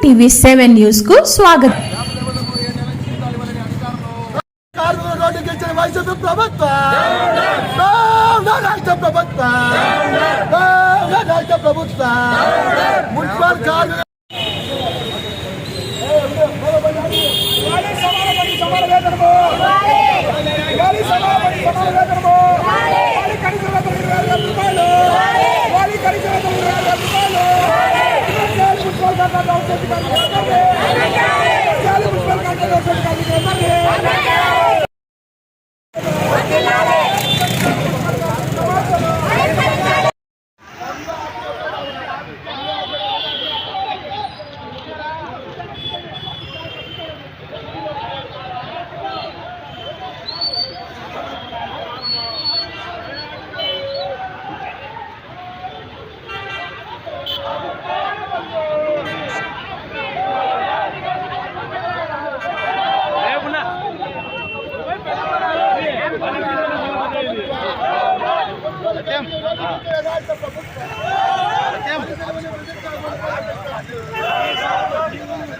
TV seven న్యూస్కు స్వాగతం. ప్రభుత్వ ప్రభుత్వ ఇచ్చిన వైసీపీ డౌన్ రాష్ట్ర ప్రభుత్వం మున్సిపల్ కార్మికుల వారి సమానపడి సమాన వేతనము వారి సమానపడి సమాన వేతనము వారి కనీస వేతనం ఇరవై ఆరు వేల రూపాయలు వారి కనీస వేతనం ఇరవై ఆరు వేల రూపాయలు ఇరవై మున్సిపల్ కాంట్రాక్ట్ అవుట్సోర్స్ కార్మికులందరినీ ఇరవై మున్సిపల్ కాంట్రాక్ట్ అవుట్సోర్స్ కార్మికులందరినీ ఈరోజు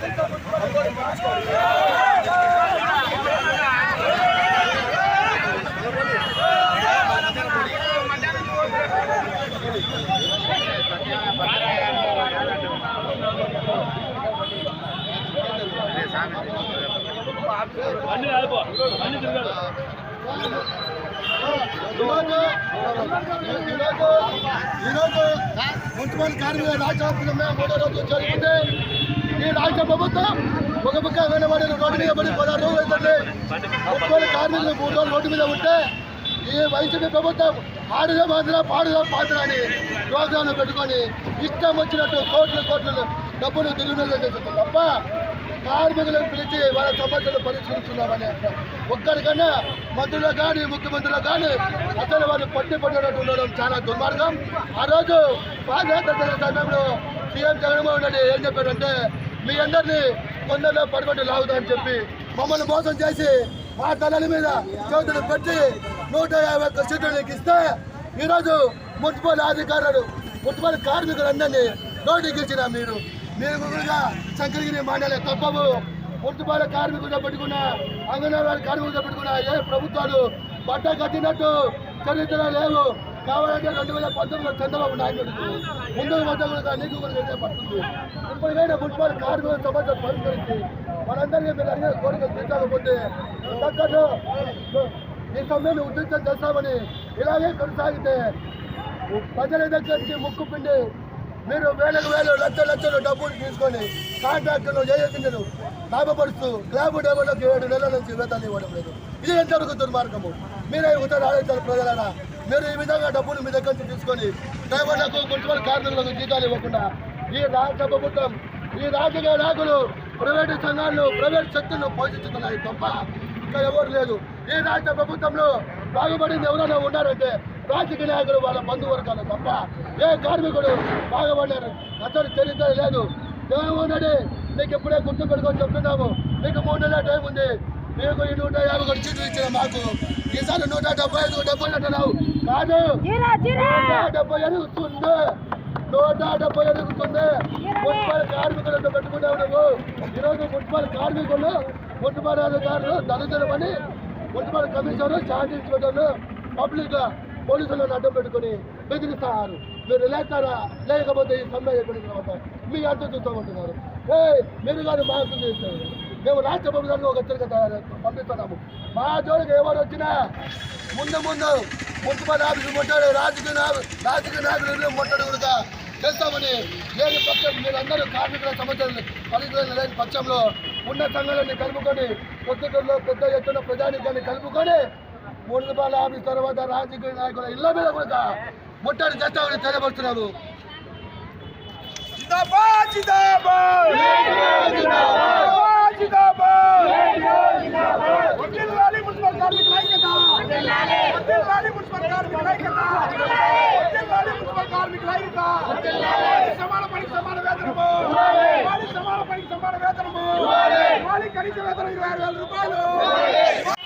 ఈరోజు ఈరోజు మున్సిపల్ కార్మికుల రాష్ట్ర మూడో రోజు జరుగుతుంది ఈ రాష్ట్ర ప్రభుత్వం ఒక పక్క వెనబడి రోడ్డు మీద పడి పదహారు రోజులు అవుతుంది మున్సిపల్ కార్మికులు మూడు రోజులు రోడ్డు మీద ఉంటే ఈ వైసీపీ ప్రభుత్వం ఆడుగా మాత్రం పాడుగా పాత్ర అని ప్రోగ్రాంలు పెట్టుకొని ఇష్టం వచ్చినట్టు కోట్లు కోట్లు డబ్బులు దిగుమతి చేస్తుంది తప్ప కార్మికులను పిలిచి వాళ్ళ సమస్యలు పరిష్కరిస్తున్నామని అంటారు. ఒక్కరికన్నా మంత్రులు కానీ ముఖ్యమంత్రులు కానీ అసలు వాళ్ళు పట్టి పట్టినట్టు ఉండడం చాలా దుర్మార్గం ఆ రోజు పాదయాత్ర సమయంలో సీఎం జగన్మోహన్ రెడ్డి ఏం చెప్పారంటే మీ అందరినీ కొందరిలో పడుకుంటూ లాగుతామని చెప్పి మమ్మల్ని మోసం చేసి మా తలల మీద చేతులు పెట్టి నూట యాభై ఒక్క సీట్లు ఇస్తే ఈరోజు మున్సిపల్ అధికారులు మున్సిపల్ కార్మికులందరినీ నోటికి ఇచ్చిన మీరు మీరు కూడా శంకరగిరి మండలి తప్పవు. మున్సిపల్ కార్మికులు పెట్టుకున్న అంగన్వాడీ కార్మికులు పెట్టుకున్న ఏ ప్రభుత్వాలు బట్ట కట్టినట్టు చరిత్ర లేవు. కావాలంటే రెండు వేల పంతొమ్మిదిలో చంద్రబాబు నాయుడు ముందు మధ్య కూడా నీకు కూడా పడుతుంది. ఇప్పటికైనా ఫుట్బాల్ కార్మికుల సమస్య పరిష్కరించి మనందరికీ మీరు అడిగిన కోరికలు తీర్చకపోతే తగ్గట్టు ఈ సమయాన్ని ఉద్దేశం చేస్తామని ఇలాగే కొనసాగితే ప్రజల దగ్గర నుంచి ముక్కు పిండి మీరు వేలకు వేలు లక్ష లక్షలు డబ్బులు తీసుకొని కాంట్రాక్టులు చేసేసిండు లాభపరుస్తూ క్లాబ్ డబ్బులకు ఏడు నెలల నుంచి వేతాలు ఇవ్వడం లేదు. ఇది ఎంతవరకు దుర్మార్గము? మీరే ఉత్తర ఆలోచించాలి ప్రజలారా? మీరు ఈ విధంగా డబ్బులు మీ దగ్గర నుంచి తీసుకొని డ్రైవర్లకు మున్సిపల్ కార్మికులకు జీతాలు ఇవ్వకుండా ఈ రాష్ట్ర ప్రభుత్వం ఈ రాజకీయ నాయకులు ప్రైవేటు సంఘాలను ప్రైవేట్ శక్తులను పోషిస్తున్నాయి తప్ప ఇంకా ఎవరు లేదు ఈ రాష్ట్ర ప్రభుత్వంలో బాగుపడింది ఎవరైనా ఉన్నారంటే రాజకీయ నాయకులు వాళ్ళ బంధువర్గాలు తప్ప ఏ కార్మికుడు బాగుపడ్డారు అసలు చరిత్ర లేదు. రెడ్డి నీకు ఇప్పుడే గుర్తు పెట్టుకొని చెప్తున్నాము. నీకు మూడు నెలల టైం ఉంది. మీకు ఈ నూట యాభై ఒకటి సీట్లు ఇచ్చిన మాకు. ఈసారి నూట డెబ్బై ఐదు డెబ్బై అంటున్నావు. కాదు. నూట డెబ్బై ఎదుగుతుంది. నూట డెబ్బై ఎదుగుతుంది. మున్సిపల్ కార్మికులతో పెట్టుకున్నావు నువ్వు. ఈరోజు మున్సిపల్ కార్మికులు మున్సిపల్ అధికారులు దళితులమని మున్సిపల్ కమిషనర్ ఛార్జ్ ఇన్స్పెక్టర్లు పబ్లిక్గా పోలీసులను అడ్డం పెట్టుకుని బెదిరిస్తారు. మీరు లేస్తారా లేకపోతే ఈ సమ్మె అయిపోయిన తర్వాత మీ అడ్డం చూస్తామంటున్నారు ఏ మీరు కానీ మాకు చేస్తారు మేము రాష్ట్ర ప్రభుత్వానికి ఒక హెచ్చరిక తయారు పంపిస్తున్నాము. మా జోలికి ఎవరు వచ్చినా ముందు ముందు మున్సిపల్ ఆఫీసు ముట్టాడు. రాజకీయ నాయకులు రాజకీయ నాయకులు ముట్టడు కూడా చేస్తామని లేని పక్షం మీరందరూ కార్మికుల సమస్యలు పరిస్థితులు లేని పక్షంలో ఉన్న సంఘాలన్నీ కలుపుకొని పొద్దుటూరులో పెద్ద ఎత్తున ప్రజానికాన్ని కలుపుకొని మున్సిపల్ ఆఫీస్ తర్వాత రాజకీయ నాయకుల ఇళ్ళ మీద కూడా ముట్టడి చేస్తామని వారి సమాన పనికి సమాన వేతనము వారి సమాన పనికి సమాన వేతనము వారి కనీస వేతనం ఇరవై ఆరు వేల రూపాయలు